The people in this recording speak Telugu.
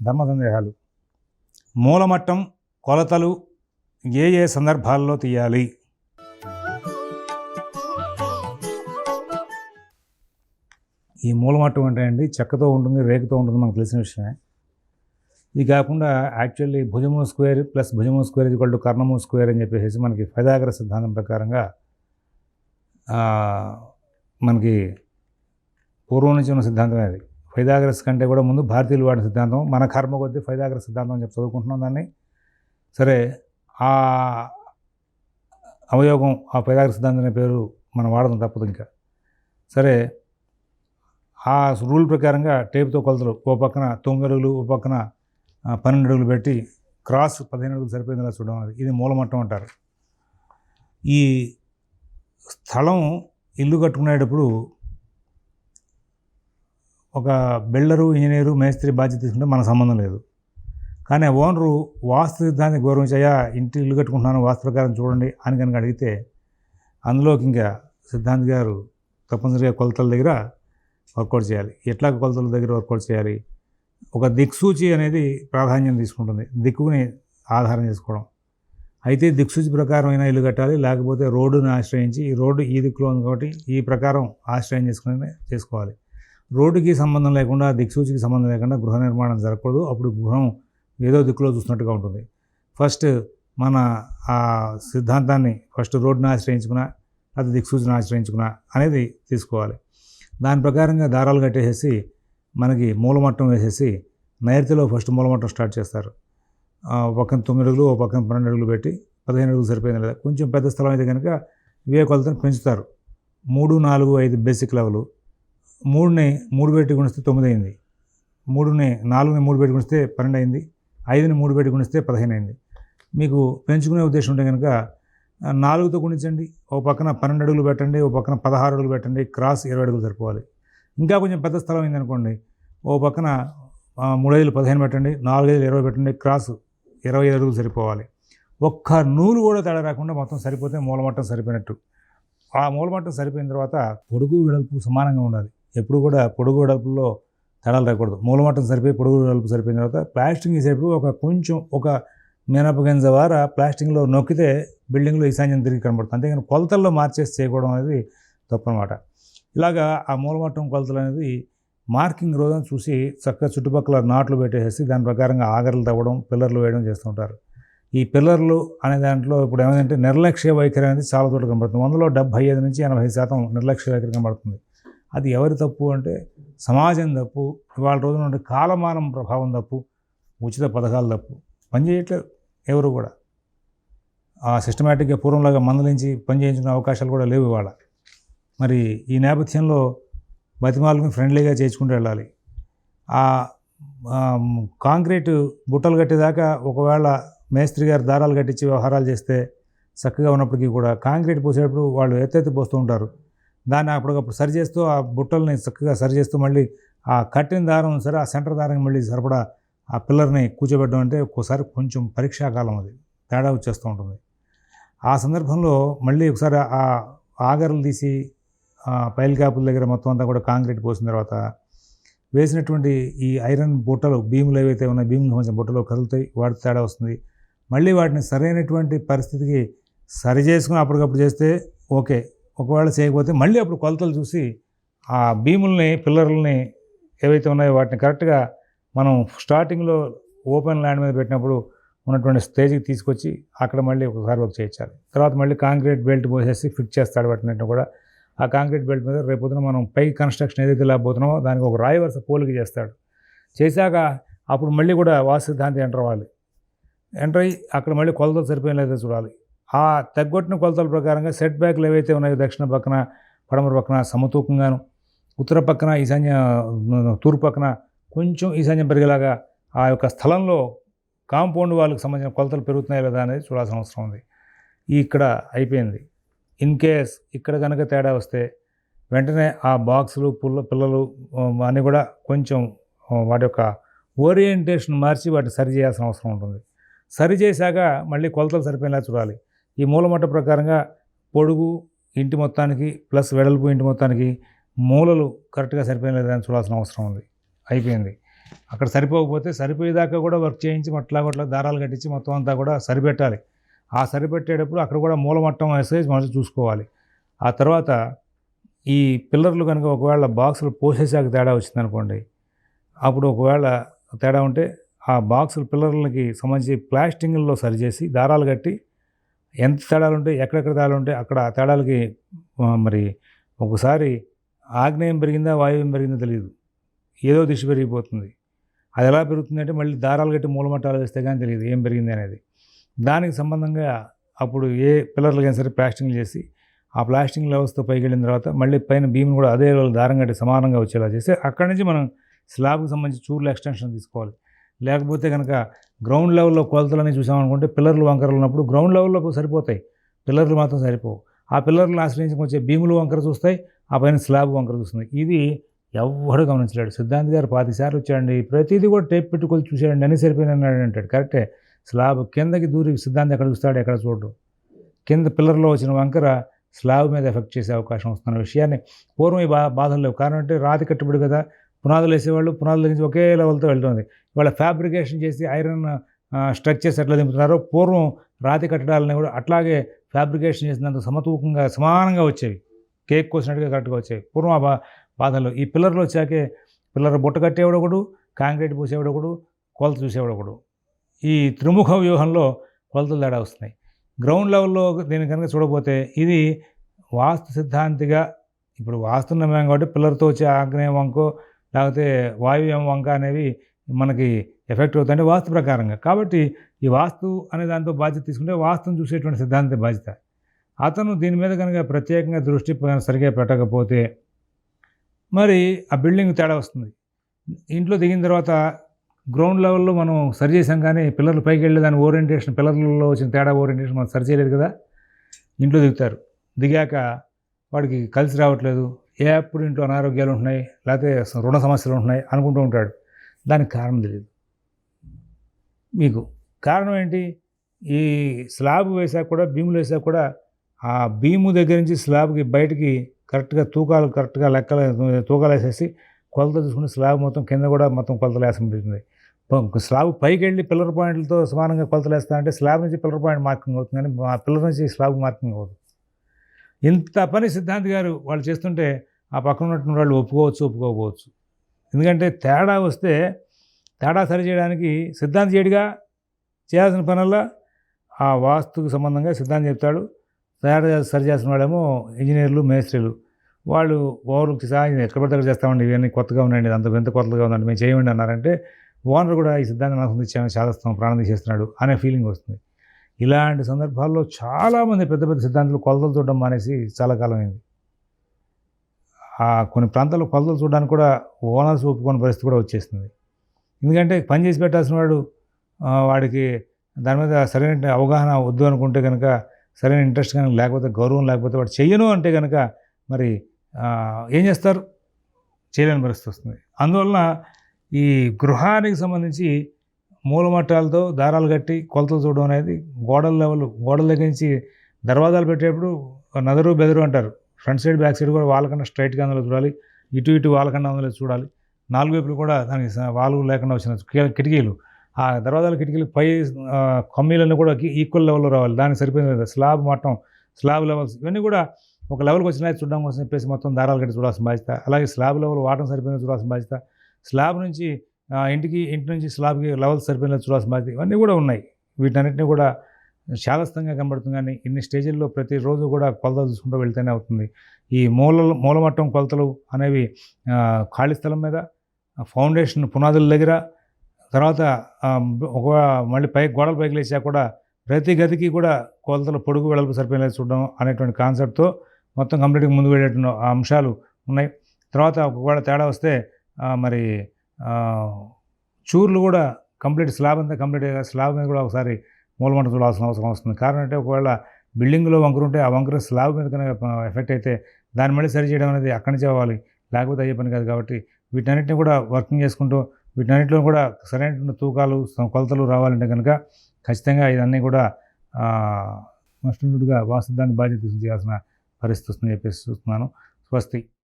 ధర్మ సందేహాలు మూలమట్టం కొలతలు ఏ ఏ సందర్భాల్లో తీయాలి? ఈ మూలమట్టం అంటే అండి చెక్కతో ఉంటుంది రేకుతో ఉంటుంది మనకు తెలిసిన విషయమే. ఇది కాకుండా యాక్చువల్లీ భుజము స్క్వేర్ ప్లస్ భుజము స్క్వేర్ ఈక్వల్ టు కర్ణము స్క్వేర్ అని చెప్పేసి మనకి ఫైదాగ్ర సిద్ధాంతం ప్రకారంగా మనకి పూర్వం నుంచి ఉన్న సిద్ధాంతమే అది. ఫైదాగ్రస్ కంటే కూడా ముందు భారతీయులు వాడిన సిద్ధాంతం మన కర్మ కొద్దీ ఫైదాగ్రస్ సిద్ధాంతం అని చెప్పి చదువుకుంటున్నాం దాన్ని. సరే ఆ అవయోగం ఆ ఫైదాగ్రస్ సిద్ధాంతం అనే పేరు మనం వాడడం తప్పదు ఇంకా. సరే ఆ రూల్ ప్రకారంగా టేపుతో కొలతలు ఓ పక్కన తొమ్మిది అడుగులు ఓ పక్కన పన్నెండు అడుగులు పెట్టి క్రాస్ పదిహేను అడుగులు సరిపోయిందిలా చూడడం అది. ఇది మూలమట్టం అంటారు. ఈ స్థలం ఇల్లు కట్టుకునేటప్పుడు ఒక బిల్డరు ఇంజనీరు మేస్త్రి బాధ్యత తీసుకుంటే మనకు సంబంధం లేదు. కానీ ఓనరు వాస్తు సిద్ధాంతి గౌరవించాయా ఇంటి ఇల్లు కట్టుకుంటున్నాను వాస్తు ప్రకారం చూడండి అని కనుక అడిగితే అందులోకి ఇంకా సిద్ధాంత్ గారు తప్పనిసరిగా కొలతల దగ్గర వర్కౌట్ చేయాలి. ఎట్లా కొలతల దగ్గర వర్కౌట్ చేయాలి? ఒక దిక్సూచి అనేది ప్రాధాన్యం తీసుకుంటుంది. దిక్కుని ఆధారం చేసుకోవడం. అయితే దిక్సూచి ప్రకారం అయినా ఇల్లు కట్టాలి లేకపోతే రోడ్డుని ఆశ్రయించి ఈ రోడ్డు ఈ దిక్కులో ఉంది కాబట్టి ఈ ప్రకారం ఆశ్రయం చేసుకుని చేసుకోవాలి. రోడ్డుకి సంబంధం లేకుండా దిక్సూచికి సంబంధం లేకుండా గృహ నిర్మాణం జరగకూడదు. అప్పుడు గృహం ఏదో దిక్కులో చూసినట్టుగా ఉంటుంది. ఫస్ట్ మన ఆ సిద్ధాంతాన్ని ఫస్ట్ రోడ్డును ఆశ్రయించుకున్నా అది దిక్సూచిని ఆశ్రయించుకున్నా అనేది తీసుకోవాలి. దాని ప్రకారంగా దారాలు కట్టేసేసి మనకి మూలమట్టం వేసేసి నైరుతిలో ఫస్ట్ మూలమట్టం స్టార్ట్ చేస్తారు. ఒక పక్కన తొమ్మిది అడుగులు ఒక పక్కన పన్నెండు అడుగులు పెట్టి పదిహేను అడుగులు సరిపోయింది లేదా? కొంచెం పెద్ద స్థలం అయితే కనుక ఇవే కొలతను పెంచుతారు. మూడు నాలుగు ఐదు బేసిక్ లెవెలు. మూడుని మూడు పెట్టి గుణిస్తే తొమ్మిది అయింది మూడుని నాలుగుని మూడు పెట్టి గుణిస్తే పన్నెండు అయింది ఐదుని మూడు పెట్టి గుణిస్తే పదిహేను అయింది మీకు పెంచుకునే ఉద్దేశం ఉంటే కనుక నాలుగుతో గుణించండి. ఓ పక్కన పన్నెండు అడుగులు పెట్టండి ఒక పక్కన పదహారు అడుగులు పెట్టండి క్రాస్ ఇరవై అడుగులు సరిపోవాలి. ఇంకా కొంచెం పెద్ద స్థలం అయిందనుకోండి ఓ పక్కన మూడైదులు పదిహేను పెట్టండి నాలుగు ఐదులు ఇరవై పెట్టండి క్రాస్ ఇరవై ఐదు అడుగులు సరిపోవాలి. ఒక్క నూలు కూడా తేడా రాకుండా మొత్తం సరిపోతే మూలమట్టం సరిపోయినట్టు. ఆ మూలమట్టం సరిపోయిన తర్వాత పొడుగు వెడల్పు సమానంగా ఉండాలి. ఎప్పుడు కూడా పొడుగు వెడల్పులో తేడాలు రాకూడదు. మూలమట్టం సరిపోయి పొడుగు వెడల్పు సరిపోయిన తర్వాత ప్లాస్టింగ్ వేసేటప్పుడు ఒక కొంచెం ఒక మినపగింజ వార ప్లాస్టింగ్లో నొక్కితే బిల్డింగ్లో ఈశాన్యం తిరిగి కనబడుతుంది. అంతేగాని కొలతల్లో మార్చేసి చేయకూడడం అనేది తప్పనమాట. ఇలాగా ఆ మూలమట్టం కొలతలు అనేది మార్కింగ్ రోజున చూసి చక్కగా చుట్టుపక్కల నాట్లు పెట్టేసి దాని ప్రకారంగా ఆగర్లు తవ్వడం పిల్లర్లు వేయడం చేస్తుంటారు ఈ పిల్లర్లు అనే దాంట్లో ఇప్పుడు ఏమైందంటే నిర్లక్ష్య వైఖరి అనేది చాలా చోట్ల కనబడుతుంది. వందలో డెబ్బై ఐదు నుంచి ఎనభై శాతం నిర్లక్ష్య వైఖరి కనబడుతుంది. అది ఎవరి తప్పు అంటే సమాజం తప్పు ఇవాళ రోజున ఉండే కాలమానం ప్రభావం తప్పు ఉచిత పథకాలు తప్పు. పనిచేయట్లేదు ఎవరు కూడా. ఆ సిస్టమేటిక్గా పూర్వంలాగా మందలించి పని అవకాశాలు కూడా లేవు ఇవాళ. మరి ఈ నేపథ్యంలో బతిమాలకు ఫ్రెండ్లీగా చేర్చుకుంటూ వెళ్ళాలి. ఆ ఆ, కాంక్రీట్ బుట్టలు కట్టేదాకా ఒకవేళ మేస్త్రి గారు దారాలు కట్టించి వ్యవహారాలు చేస్తే చక్కగా ఉన్నప్పటికీ కూడా కాంక్రీట్ పోసేటప్పుడు వాళ్ళు ఎత్తెత్తి పోస్తూ ఉంటారు. దాన్ని అప్పటికప్పుడు సరి చేస్తూ ఆ బుట్టల్ని చక్కగా సరి చేస్తూ మళ్ళీ ఆ కట్టిన దారం సరే ఆ సెంటర్ దారం మళ్ళీ సరిపడా ఆ పిల్లర్ని కూర్చోబెట్టడం అంటే ఒక్కోసారి కొంచెం పరీక్షాకాలం అది. తేడా వచ్చేస్తూ ఉంటుంది. ఆ సందర్భంలో మళ్ళీ ఒకసారి ఆ ఆగర్లు తీసి పైల్ క్యాపుల దగ్గర మొత్తం అంతా కూడా కాంక్రీట్ పోసిన తర్వాత వేసినటువంటి ఈ ఐరన్ బుట్టలు భీములు ఏవైతే ఉన్నాయి భీములు సంబంధించిన బుట్టలు కదులుతాయి వాటి తేడా వస్తుంది. మళ్ళీ వాటిని సరైనటువంటి పరిస్థితికి సరి చేసుకుని అప్పటికప్పుడు చేస్తే ఓకే. ఒకవేళ చేయకపోతే మళ్ళీ అప్పుడు కొలతలు చూసి ఆ భీముల్ని పిల్లర్లని ఏవైతే ఉన్నాయో వాటిని కరెక్ట్గా మనం స్టార్టింగ్లో ఓపెన్ ల్యాండ్ మీద పెట్టినప్పుడు ఉన్నటువంటి స్టేజ్కి తీసుకొచ్చి అక్కడ మళ్ళీ ఒకసారి వర్క్ చేయించాలి. తర్వాత మళ్ళీ కాంక్రీట్ బెల్ట్ పోసేసి ఫిట్ చేస్తాడు వాటిని కూడా. ఆ కాంక్రీట్ బెల్ట్ మీద రేపొద్దున మనం పై కన్స్ట్రక్షన్ ఏదైతే లేకపోతున్నామో దానికి ఒక రాయి వరుస పోలిక చేస్తాడు. చేశాక అప్పుడు మళ్ళీ కూడా వాసు సిద్ధాంతి ఎంటర్ అవ్వాలి. ఎంటర్ అయ్యి అక్కడ మళ్ళీ కొలతలు సరిపోయిన లేదో చూడాలి. ఆ తగ్గొట్టిన కొలతల ప్రకారంగా సెట్ బ్యాక్లు ఏవైతే ఉన్నాయో దక్షిణ పక్కన పడమర పక్కన సమతూకంగాను ఉత్తర పక్కన ఈశాన్య తూర్పు పక్కన కొంచెం ఈశాన్యం పెరిగేలాగా ఆ యొక్క స్థలంలో కాంపౌండ్ వాళ్ళకి సంబంధించిన కొలతలు పెరుగుతున్నాయా లేదా అనేది చూడాల్సిన అవసరం ఉంది. ఈ ఇక్కడ అయిపోయింది. ఇన్ కేస్ ఇక్కడ కనుక తేడా వస్తే వెంటనే ఆ బాక్సులు పుల్ల పిల్లలు అన్నీ కూడా కొంచెం వాటి యొక్క ఓరియంటేషన్ మార్చి వాటిని సరి చేయాల్సిన అవసరం ఉంటుంది. సరి చేశాక మళ్ళీ కొలతలు సరిపోయేలా చూడాలి. ఈ మూలమట్ట ప్రకారంగా పొడుగు ఇంటి మొత్తానికి ప్లస్ వెడల్పు ఇంటి మొత్తానికి మూలలు కరెక్ట్గా సరిపోయిన లేదని చూడాల్సిన అవసరం ఉంది. అయిపోయింది. అక్కడ సరిపోకపోతే సరిపోయేదాకా కూడా వర్క్ చేయించి మట్లా అట్లా దారాలు కట్టించి మొత్తం అంతా కూడా సరిపెట్టాలి. ఆ సరిపెట్టేటప్పుడు అక్కడ కూడా మూలమట్టం వేసేసి మనం చూసుకోవాలి. ఆ తర్వాత ఈ పిల్లర్లు కనుక ఒకవేళ బాక్సులు పోసేసాక తేడా వచ్చిందనుకోండి అప్పుడు ఒకవేళ తేడా ఉంటే ఆ బాక్సులు పిల్లర్లకి సంబంధించి ప్లాస్టింగ్లో సరిచేసి దారాలు కట్టి ఎంత తేడాలు ఉంటాయి ఎక్కడెక్కడ తేడాలు ఉంటాయి అక్కడ ఆ తేడాలకి మరి ఒకసారి ఆగ్నేయం పెరిగిందా వాయువ్యం పెరిగిందో తెలియదు ఏదో దిశ పెరిగిపోతుంది. అది ఎలా పెరుగుతుందంటే మళ్ళీ దారాలు కట్టి మూలమట్టాలు వేస్తే కానీ తెలియదు ఏం పెరిగింది అనేది. దానికి సంబంధంగా అప్పుడు ఏ పిల్లర్లకైనా సరే ప్లాస్టింగ్ చేసి ఆ ప్లాస్టింగ్ వ్యవస్థ పైకి వెళ్ళిన తర్వాత మళ్ళీ పైన భీమిని కూడా అదే దారం కట్టి సమానంగా వచ్చేలా చేసి అక్కడి నుంచి మనం స్లాబ్కి సంబంధించి చూర్ల ఎక్స్టెన్షన్ తీసుకోవాలి. లేకపోతే కనుక గ్రౌండ్ లెవెల్లో కొలతలని చూసామనుకుంటే పిల్లర్లు వంకరలు ఉన్నప్పుడు గ్రౌండ్ లెవెల్లో సరిపోతాయి. పిల్లర్లు మాత్రం సరిపోవు. ఆ పిల్లర్లను ఆశ్రయించి వచ్చే భీములు వంకర చూస్తాయి ఆ పైన స్లాబ్ వంకర చూస్తుంది. ఇది ఎవడు గమనించలేడు. సిద్ధాంత్ గారు పాతిసార్లు వచ్చాడండి ప్రతిదీ కూడా టేప్ పెట్టుకొని చూశాడండి అని సరిపోయినాడు అంటాడు. కరెక్టే. స్లాబ్ కిందకి దూరి సిద్ధాంతి ఎక్కడ చూస్తాడు ఎక్కడ చూడడు. కింద పిల్లర్లో వచ్చిన వంకర స్లాబ్ మీద ఎఫెక్ట్ చేసే అవకాశం వస్తున్న విషయాన్ని పూర్వం ఈ బా బాధలు లేవు. కారణం అంటే రాతి కట్టుబడి కదా పునాదులు వేసేవాళ్ళు పునాదుల నుంచి ఒకే లెవెల్తో వెళ్తుంది ఇవాళ ఫ్యాబ్రికేషన్ చేసి ఐరన్ స్ట్రక్చర్స్ ఎట్లా దింపుతున్నారో పూర్వం రాతి కట్టడాలని కూడా అట్లాగే ఫ్యాబ్రికేషన్ చేసినంత సమతూకంగా సమానంగా వచ్చేవి. కేక్ కోసినట్టుగా కరెక్ట్గా వచ్చేవి. పూర్వం ఆ బాధలు ఈ పిల్లర్లు వచ్చాకే పిల్లర్ బుట్ట కట్టేవాడు ఒకడు కాంక్రీట్ పూసేవాడు ఒకడు కొలత చూసేవాడు ఒకడు. ఈ త్రిముఖ వ్యూహంలో కొలతలు తేడా వస్తున్నాయి. గ్రౌండ్ లెవెల్లో దీన్ని కనుక చూడబోతే ఇది వాస్తు సిద్ధాంతిగా ఇప్పుడు వాస్తున్నమేం కాబట్టి పిల్లర్తో వచ్చే ఆగ్నేయం వంకో లేకపోతే వాయువ్యం వంక అనేవి మనకి ఎఫెక్ట్ అవుతుంది వాస్తు ప్రకారంగా. కాబట్టి ఈ వాస్తు అనే దాంతో బాధ్యత తీసుకుంటే వాస్తుని చూసేటువంటి సిద్ధాంత బాధ్యత. అతను దీని మీద కనుక ప్రత్యేకంగా దృష్టి సరిగా పెట్టకపోతే మరి ఆ బిల్డింగ్ తేడా వస్తుంది. ఇంట్లో దిగిన తర్వాత గ్రౌండ్ లెవెల్లో మనం సరి చేసాం కానీ పిల్లర్లు పైకి వెళ్ళి దాని ఓరియంటేషన్ పిల్లర్లలో వచ్చిన తేడా ఓరియంటేషన్ మనం సరి చేయలేదు కదా. ఇంట్లో దిగుతారు. దిగాక వాడికి కలిసి రావట్లేదు ఏ అప్పుడు ఇంట్లో అనారోగ్యాలు ఉంటున్నాయి లేకపోతే రుణ సమస్యలు ఉంటున్నాయి అనుకుంటూ ఉంటాడు. దానికి కారణం తెలియదు మీకు కారణం ఏంటి? ఈ స్లాబ్ వేసాక కూడా భీములు వేసాక కూడా ఆ భీము దగ్గర నుంచి స్లాబ్కి బయటికి కరెక్ట్గా తూకాలు కరెక్ట్గా లెక్కలు తూకాలు వేసేసి కొలత తీసుకుని స్లాబ్ మొత్తం కింద కూడా మొత్తం కొలతలు వేసబడుతుంది స్లాబ్ పైకి వెళ్ళి పిల్లర్ పాయింట్లతో సమానంగా కొలతలు వేస్తా అంటే స్లాబ్ నుంచి పిల్లర్ పాయింట్ మార్కింగ్ అవుతుంది కానీ మా పిల్లర్ నుంచి స్లాబ్ మార్కింగ్ అవుతుంది ఇంత పని సిద్ధాంత్ గారు వాళ్ళు చేస్తుంటే ఆ పక్కన ఉన్నటువంటి వాళ్ళు ఒప్పుకోవచ్చు ఒప్పుకోకపోవచ్చు. ఎందుకంటే తేడా వస్తే తేడా సరి చేయడానికి సిద్ధాంత్ చేయడిగా చేయాల్సిన పనుల్లో ఆ వాస్తుకు సంబంధంగా సిద్ధాంతం చెప్తాడు. తయారు చేసి సరి చేసిన వాళ్ళేమో ఇంజనీర్లు మేస్త్రీలు. వాళ్ళు ఓవర్కి సాయం ఎక్కడ పడితే అక్కడ చేస్తామండి. ఇవన్నీ కొత్తగా ఉన్నాయండి. అంత ఎంత కొత్తగా ఉందండి. మేము చేయమండి అన్నారంటే ఓనర్ కూడా ఈ సిద్ధాంతం నాకు ఇచ్చాము చేస్తాం ప్రాణం తీసేస్తున్నాడు అనే ఫీలింగ్ వస్తుంది. ఇలాంటి సందర్భాల్లో చాలామంది పెద్ద పెద్ద సిద్ధాంతులు కొలతలు చూడడం మానేసి చాలా కాలం అయింది కొన్ని ప్రాంతాల్లో కొలతలు చూడడానికి కూడా ఓనర్స్ ఒప్పుకోని పరిస్థితి కూడా వచ్చేస్తుంది ఎందుకంటే పని చేసి పెట్టాల్సిన వాడు వాడికి దాని మీద సరైన అవగాహన వద్దు అనుకుంటే కనుక సరైన ఇంట్రెస్ట్ కనుక లేకపోతే గౌరవం లేకపోతే వాడు చెయ్యను అంటే కనుక మరి ఏం చేస్తారు? చేయలేని పరిస్థితి వస్తుంది. అందువలన ఈ గృహానికి సంబంధించి మూలమట్టాలతో దారాలు కట్టి కొలతలు చూడడం అనేది గోడల లెవెల్ గోడల దగ్గర నుంచి దర్వాజాలు పెట్టేటప్పుడు నదరు బెదరు అంటారు. ఫ్రంట్ సైడ్ బ్యాక్ సైడ్ కూడా వాళ్ళకన్నా స్ట్రైట్గా అందులో చూడాలి. ఇటు ఇటు వాళ్ళకన్నా అందులో చూడాలి. నాలుగు వైపులు కూడా దానికి వాలు వాళ్ళు లేకుండా వచ్చిన కిటికీలు. ఆ దర్వాజాల కిటికీలు పై కమ్మీలన్నీ కూడా ఈక్వల్ లెవెల్లో రావాలి. దానికి సరిపోయింది స్లాబ్ మట్టం స్లాబ్ లెవెల్స్ ఇవన్నీ కూడా ఒక లెవెల్కి వచ్చినాయి చూడడం కోసం చెప్పేసి మొత్తం దారాలు కట్టి చూడాల్సిన బాధ్యత. అలాగే స్లాబ్ లెవెల్ వాటం సరిపోయిన చూడాల్సిన బాధ్యత. స్లాబ్ నుంచి ఇంటికి ఇంటి నుంచి స్లాబ్కి లెవెల్ సరిపోయిన చూడాల్సిన బాధ్యత ఇవన్నీ కూడా ఉన్నాయి. వీటన్నిటిని కూడా శాలస్తంగా కనబడుతుంది కానీ ఇన్ని స్టేజీల్లో ప్రతిరోజు కూడా కొలతలు చూసుకుంటూ వెళ్తూనే అవుతుంది. ఈ మూల మూలమట్టం కొలతలు అనేవి ఖాళీ స్థలం మీద ఫౌండేషన్ పునాదుల దగ్గర తర్వాత ఒక మళ్ళీ పై గోడల పైకి లేచా కూడా ప్రతి గదికి కూడా కొలతలు పొడుగు వెడల్పు సరిపోయేలా చూడడం అనేటువంటి కాన్సెప్ట్తో మొత్తం కంప్లీట్గా ముందుకు వెళ్ళేటువంటి ఆ అంశాలు ఉన్నాయి. తర్వాత ఒకవేళ తేడా వస్తే మరి చూర్లు కూడా కంప్లీట్ స్లాబ్ అంతా కంప్లీట్గా స్లాబ్ మీద కూడా ఒకసారి మూలమంట చూడాల్సిన అవసరం వస్తుంది. కారణం అంటే ఒకవేళ బిల్డింగ్లో వంకరు ఉంటే ఆ వంకర స్లాబ్ మీద కనుక ఎఫెక్ట్ అయితే దాన్ని మళ్ళీ సరి చేయడం అనేది అక్కడి నుంచి అవ్వాలి. లేకపోతే అయ్యే పని కాదు కాబట్టి వీటన్నిటిని కూడా వర్కింగ్ చేసుకుంటూ వీటన్నిటిలో కూడా సరైన తూకాలు కొలతలు రావాలంటే కనుక ఖచ్చితంగా ఇదన్నీ కూడా మస్టుగా వాస్తుదాన్ని బాధ్యత చేయాల్సిన పరిస్థితి వస్తుందని చెప్పేసి చూస్తున్నాను. స్వస్తి.